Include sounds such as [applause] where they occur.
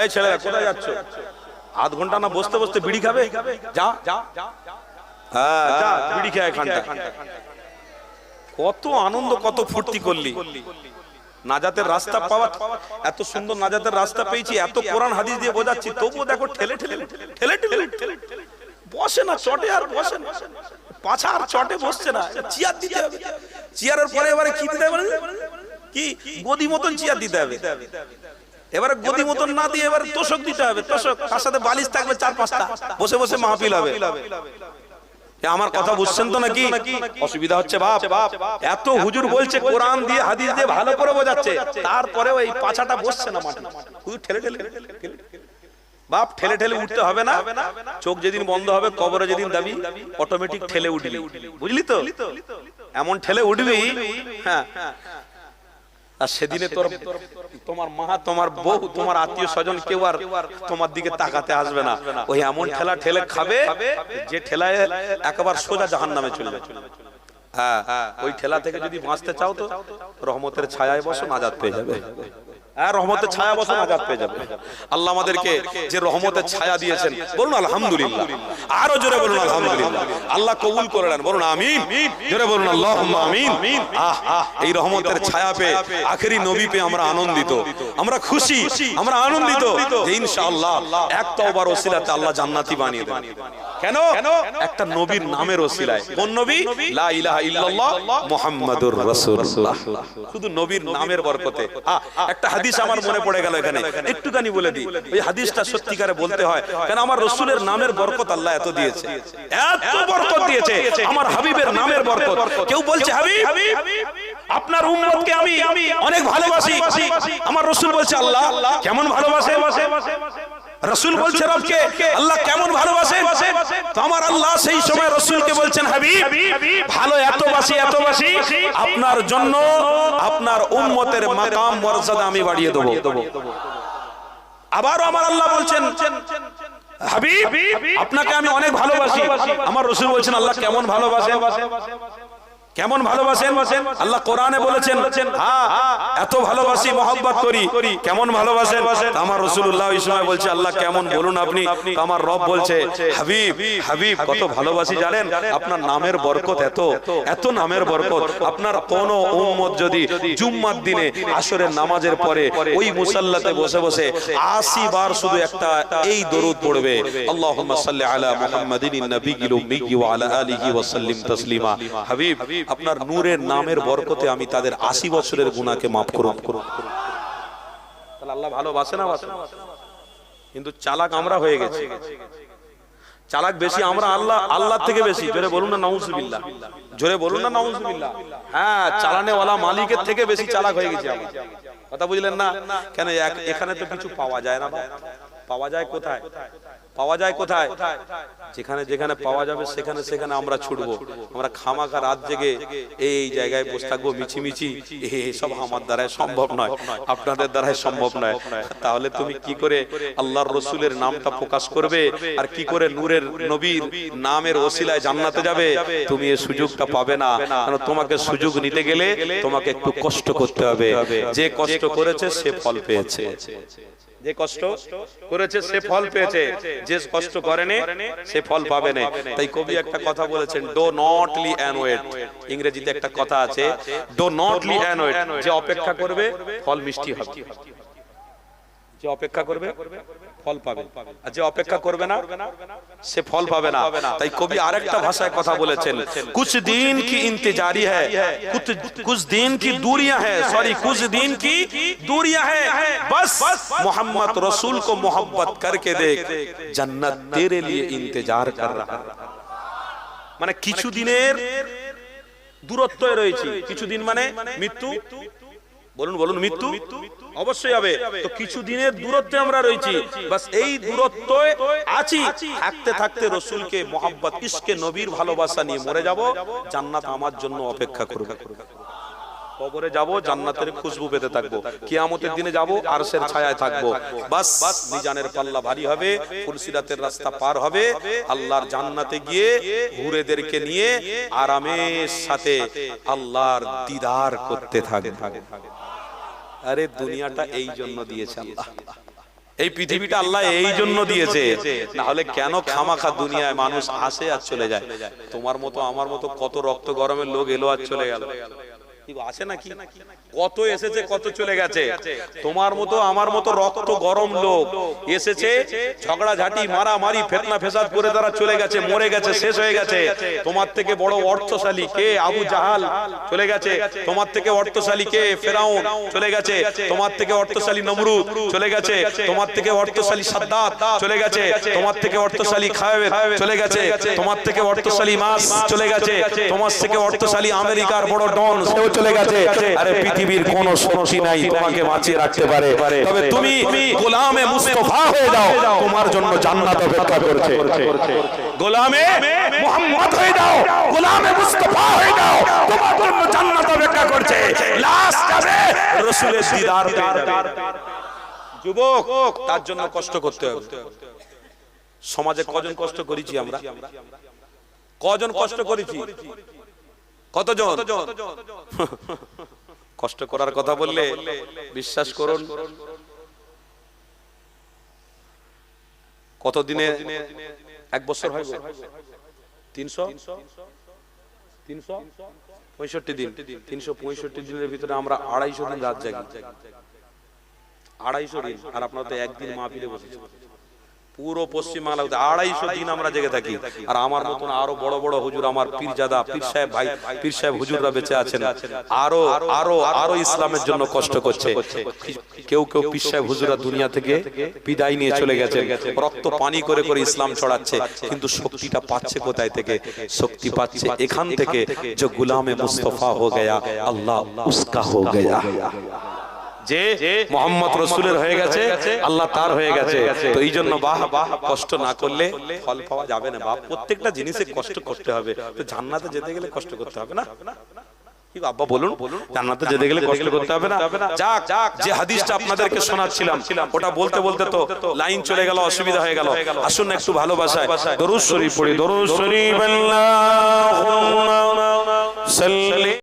এই ছেলেরা কোথায় যাচ্ছ? আধ ঘণ্টা না বসতে বসতে বিড়ি খাবে? যা। হ্যাঁ যা বিড়ি খেয়ে কত আনন্দ কত ফুর্তি করলি। নাজাতের রাস্তা পাওয়া এত সুন্দর নাজাতের রাস্তা পেয়েছি এত কোরআন হাদিস দিয়ে বোঝাচ্ছি তবুও দেখো ঠেলে ঠেলে ঠেলে ঠেলে ঠেলে ঠেলে বসে না চটে আর বসে না। পাছা আর চটে বসছে না। চেয়ার দিতে হবে। চেয়ারের পরে এবারে কি দিতে হবে? কি? গদি মতন চেয়ার দিতে হবে। এবারে গদি মতন না দিয়ে এবারে তোষক দিতে হবে। তোষক তার সাথে বালিশ থাকবে চার পাঁচটা। বসে বসে মাহফিল হবে। আমার কথা বুঝছেন তো নাকি? অসুবিধা হচ্ছে বাপ। এত হুজুর বলছে কোরআন দিয়ে হাদিস দিয়ে ভালো করে বোঝাচ্ছে। তারপরেও এই পাছাটা বসছে না মাটি হুজুর ঠেলে ঠেলে। বাপ ঠেলে ঠেলে উঠতে হবে না। চোখ যেদিন বন্ধ হবে কবরে যেদিন দাবি অটোমেটিক ঠেলে উঠবি। বুঝলি তো? এমন ঠেলে উঠবি হ্যাঁ। আর সেদিনে তোর তোমার মা তোমার বউ তোমার আত্মীয় স্বজন কেউ আর তোমার দিকে তাকাতে আসবে না। ওই এমন ঠেলা ঠেলে খাবে যে ঠেলায় একবার সোজা জাহান নামে চলে যাবে। হ্যাঁ ওই ঠেলা থেকে যদি বাঁচতে চাও তো রহমতের ছায়ায় বসো নাজাত পেয়ে যাবে। হ্যাঁ রহমতের ছায়া বসো নাজাত পেয়ে যাবে। আল্লাহ আমাদেরকে যে রহমতের ছায়া দিয়েছেন বলুন আলহামদুলিল্লাহ। আরও জোরে বলুন আলহামদুলিল্লাহ। আল্লাহ কবুল করে নেন বলুন আমিন। জোরে বলুন আল্লাহ আমিন। আহ আহ এই রহমতের ছায়া পেয়ে আখেরি নবী পেয়ে আমরা আনন্দিত। আমরা খুশি। আমরা আনন্দিত ইনশাআল্লাহ এক তওবার ওসিলাতে আল্লাহ জান্নাতি বানিয়ে দেন কেন? একটা নবীর নামের ওসিলায়। কোন নবী? লা ইলাহা ইল্লাল্লাহ মুহাম্মাদুর রাসূলুল্লাহ। শুধু নবীর নামের বরকতে। একটা হাদিস আমার মনে পড়ে গেল এখানে। একটুখানি বলে দিই। ওই হাদিসটা সত্যিকারে বলতে হয়। কেন আমার রসুলের নামের বরকত আল্লাহ এত দিয়েছে। এত বরকত দিয়েছে। আমার হাবিবের নামের বরকত। কেউ বলছে হাবিব? আপনার উম্মতকে আমি অনেক ভালোবাসি। আমার রসুল বলছে আল্লাহ কেমন ভালোবাসে? রসুল বলছে রবকে আল্লাহ কেমন ভালোবাসে তো আমার আল্লাহ সেই সময় রসুলকে বলছেন হাবিব ভালো এত বাসি এত বাসি আপনার জন্য আপনার উম্মতের মাকাম মর্যাদা আমি বাড়িয়ে দেবো। আবারও আমার আল্লাহ বলছেন হাবিব আপনাকে আমি অনেক ভালোবাসি। আমার রসুল বলছেন আল্লাহ কেমন ভালোবাসেন? কেমন ভালোবাসেন? আল্লাহ কোরআনে বলেছেন এত ভালোবাসি মোহাম্মত করি। কেমন ভালোবাসেন? আমার রসুল্লাহ সময় বলছে, আল্লাহ, কেমন বলুন আপনি? আমার রব বলছে, হাবিব হাবিব, কত ভালোবাসি, জানেন? আপনার নামের বরকত এত এত নামের বরকত। আপনার কোন উম্মত যদি জুম্মার দিনে আসরের নামাজের পরে ওই মুসাল্লাতে বসে বসে আশি বার শুধু একটা এই দরুদ পড়বে। আল্লাহ আলা মুহাম্মাদিন নবিয়্যিল উম্মি ওয়া আলা আলিহি ওয়া সাল্লিম তাসলিমা। হাবিব আপনার নূরের নামের বরকতে আমি তাদের আশি বছরের গুণাকে মাফ করুন। তাহলে আল্লাহ ভালোবাসে না বাসে? কিন্তু চালাক আমরা হয়ে গেছি। চালাক বেশি আমরা আল্লাহ আল্লাহ থেকে বেশি। জোরে বলুন না নাউজুবিল্লাহ। জোরে বলুন না নাউজুবিল্লাহ। হ্যাঁ চালানে চালানেওয়ালা মালিকের থেকে বেশি চালাক হয়ে গেছি আমরা। কথা বুঝলেন না? কেন এখানে তো কিছু পাওয়া যায় না। পাওয়া যায় কোথায়? পাওয়া যায় কোথায়? যেখানে যেখানে পাওয়া যাবে সেখানে সেখানে আমরা ছুটবো। আমরা খামাকা রাত জেগে এই জায়গায় বসে থাকব মিছিমিছি। সব আমার দ্বারাই সম্ভব নয়। আপনাদের দ্বারাই সম্ভব নয়। তাহলে তুমি কি করে আল্লাহর রসুলের নামটা প্রকাশ করবে আর কি করে নূরের নবীর নামের ওসিলায় জান্নাতে যাবে? তুমি এই সুযোগটা পাবে না। কারণ তোমাকে সুযোগ নিতে গেলে তোমাকে একটু কষ্ট করতে হবে। যে কষ্ট করেছে সে ফল পেয়েছে যে কষ্ট করেছে সে ফল পেয়েছে। যে কষ্ট করেনি সে ফল পাবে না তাই কবি একটা কথা বলেছেন do not lie in wait ইংরেজিতে একটা কথা আছে do not lie in wait যে অপেক্ষা করবে ফল মিষ্টি হবে। যে অপেক্ষা করবে ফল পাবে। আর যে অপেক্ষা করবে না সে ফল পাবে না। তাই কবি আরেকটা ভাষায় কথা বলেছেন কুছ দিন কি ইন্তজারি হ্যাঁ দিন কি দূরিয়া হ্যাঁ কুছ দিন কি দূরিয়া হ্যাঁ বস মোহাম্মদ রসুল কো মোহাম্মত করকে দেখ জান্নাত তেরে লিয়ে ইন্তজার কর। রাহা মানে, মানে কিছু দিনের দূরত্বে রয়েছি। কিছু দিন মানে মৃত্যু। বলুন বলুন মৃত্যু? অবশ্যই হবে। তো কিছু দিনের দূরত্বে আমরা রয়েছি। বাস এই দূরত্ব আছি। থাকতে থাকতে রসুলকে মোহাম্মত ইসকে নবীর ভালোবাসা নিয়ে মরে যাব। জান্নাত আমার জন্য অপেক্ষা করবে। কবরে যাব জান্নাতের খুশবু পেতে থাকব। কিয়ামতের দিনে যাব আরশের ছায়ায় থাকব। বাস মিজানের পাল্লা ভারী হবে ফুলসিরাতের রাস্তা পার হবে। আল্লাহর জান্নাতে গিয়ে হুরেদেরকে নিয়ে আরামের সাথে আল্লাহর দিদার করতে থাকবে। আরে দুনিয়াটা এই জন্য দিয়েছে আল্লাহ। এই পৃথিবীটা আল্লাহ এই জন্য দিয়েছে। না হলে কেন খামাখা দুনিয়ায় মানুষ আসে আর চলে যায়? তোমার মতো আমার মতো কত রক্ত গরমের লোক এলো আর চলে গেল। আছে নাকি কত এসেছে কত চলে গেছে তোমার মতো আমার মতো রক্ত গরম লোক এসেছে ঝগড়া ঝাঁটি মারামারি ফেতনা ফেসাদ করে তারা চলে গেছে মরে গেছে শেষ হয়ে গেছে তোমার থেকে বড় অর্থশালী কে আবু জাহাল চলে গেছে তোমার থেকে অর্থশালী কে ফেরাউন চলে গেছে তোমার থেকে অর্থশালী নমরুদ চলে গেছে তোমার থেকে অর্থশালী সাদ্দাত চলে গেছে তোমার থেকে অর্থশালী খায়ের চলে গেছে তোমার থেকে অর্থশালী মাস চলে গেছে তোমার থেকে অর্থশালী আমেরিকার বড় ডন সেও চলে গেছে। আরে পৃথিবীর কোন শক্তি নাই তোমাকে বাঁচিয়ে রাখতে পারে। তবে তুমি গোলামে মুস্তফা হয়ে যাও। তোমার জন্য জান্নাত অপেক্ষা করছে। গোলামে মুহাম্মদ হয়ে যাও। গোলামে মুস্তফা হয়ে যাও। তোমার জন্য জান্নাত অপেক্ষা করছে। লাশ যাবে। রাসূলের দিদার পেয়ে যুবক তার জন্য কষ্ট করতে হবে। সমাজে কজন কষ্ট করেছি আমরা? কজন কষ্ট করেছি? কতজন? [laughs] কষ্ট করার কথা বললে বিশ্বাস করুন। কত দিনে এক বছর হয় তিনশো? তিনশো? পঁয়ষট্টি দিন। তিনশো পঁয়ষট্টি দিনের ভিতরে আমরা আড়াইশো দিন রাত জাগি। আড়াইশো দিন। আর আপনারা তো একদিন মা ফিরে বসেছে পুরো পশ্চিম বাংলা আড়াইশো দিন আমরা জেগে থাকি। আর আমার মতন আরও বড় বড় হুজুর আমার পীরজাদা, পীর সাহেব ভাই, পীর সাহেব হুজুররা বেঁচে আছেন। আরও আরও আরও ইসলামের জন্য কষ্ট করছে। কেউ কেউ পীর সাহেব হুজুরা দুনিয়া থেকে বিদায় নিয়ে চলে গেছে। রক্ত পানি করে করে ইসলাম ছড়াচ্ছে। কিন্তু শক্তিটা পাচ্ছে কোথায় থেকে? শক্তি পাচ্ছে এখান থেকে যে গুলামে মুস্তফা হো গয়া, আল্লাহ উসকা হো গয়া। যে মোহাম্মদ রসুলের হয়ে গেছে আল্লাহ তার হয়ে গেছে। তো এই জন্য বাহ বাহ কষ্ট না করলে ফল পাওয়া যাবে না। বাহ প্রত্যেকটা জিনিসে কষ্ট করতে হবে। তো জান্নাতে যেতে গেলে কষ্ট করতে হবে না? আব্বা বলুন? জান্নাতে যেতে গেলে কষ্ট করতে হবে না? যাক যাক যে হাদিসটা আপনাদেরকে শোনাচ্ছিলাম ওটা বলতে বলতে তো লাইন চলে গেল অসুবিধা হয়ে গেল। আসুন একটু ভালোবাসায় দরুদ শরীফ পড়ি দরুদ শরীফ আল্লাহুম্মা সাল্লি